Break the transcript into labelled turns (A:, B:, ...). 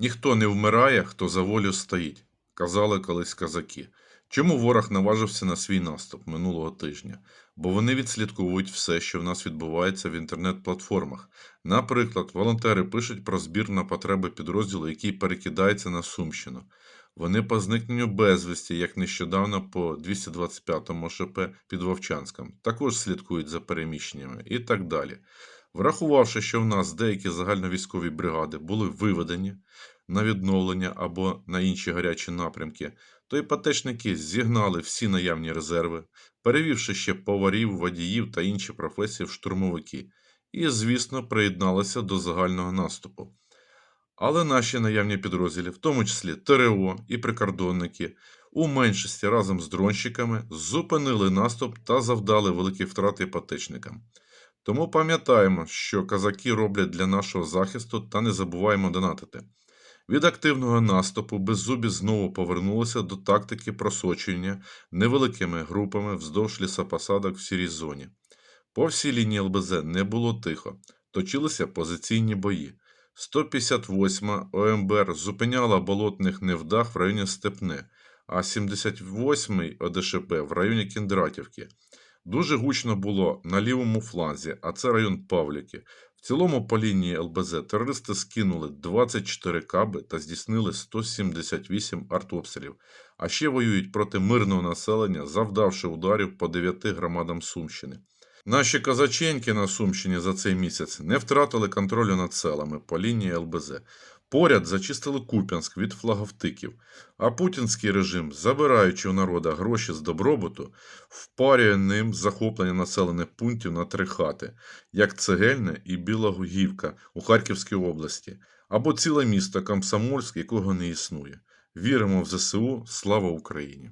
A: Ніхто не вмирає, хто за волю стоїть, казали колись козаки. Чому ворог наважився на свій наступ минулого тижня? Бо вони відслідковують все, що в нас відбувається в інтернет-платформах. Наприклад, волонтери пишуть про збір на потреби підрозділу, який перекидається на Сумщину. Вони по зникненню безвісті, як нещодавно по 225-му ШП під Вовчанськом, також слідкують за переміщеннями і так далі. Врахувавши, що в нас деякі загальновійськові бригади були виведені на відновлення або на інші гарячі напрямки, то іпотечники зігнали всі наявні резерви, перевівши ще поварів, водіїв та інші професії в штурмовики, і, звісно, приєдналися до загального наступу. Але наші наявні підрозділи, в тому числі ТРО і прикордонники, у меншості разом з дронщиками зупинили наступ та завдали великі втрати іпотечникам. Тому пам'ятаємо, що казаки роблять для нашого захисту та не забуваємо донатити. Від активного наступу беззубі знову повернулися до тактики просочення невеликими групами вздовж лісопосадок в сірій зоні. По всій лінії ЛБЗ не було тихо, точилися позиційні бої. 158 ОМБР зупиняла болотних невдах в районі Степне, а 78 й ОДШП в районі Кіндратівки. Дуже гучно було на лівому фланзі, а це район Павліки. В цілому по лінії ЛБЗ терористи скинули 24 каби та здійснили 178 артобстрілів, а ще воюють проти мирного населення, завдавши ударів по 9 громадам Сумщини. Наші козаченьки на Сумщині за цей місяць не втратили контролю над селами по лінії ЛБЗ. Поряд зачистили Куп'янськ від флаговтиків, а путінський режим, забираючи у народа гроші з добробуту, впарює ним захоплення населених пунктів на три хати, як Цегельне і Білогугівка у Харківській області, або ціле місто Комсомольськ, якого не існує. Віримо в ЗСУ, слава Україні!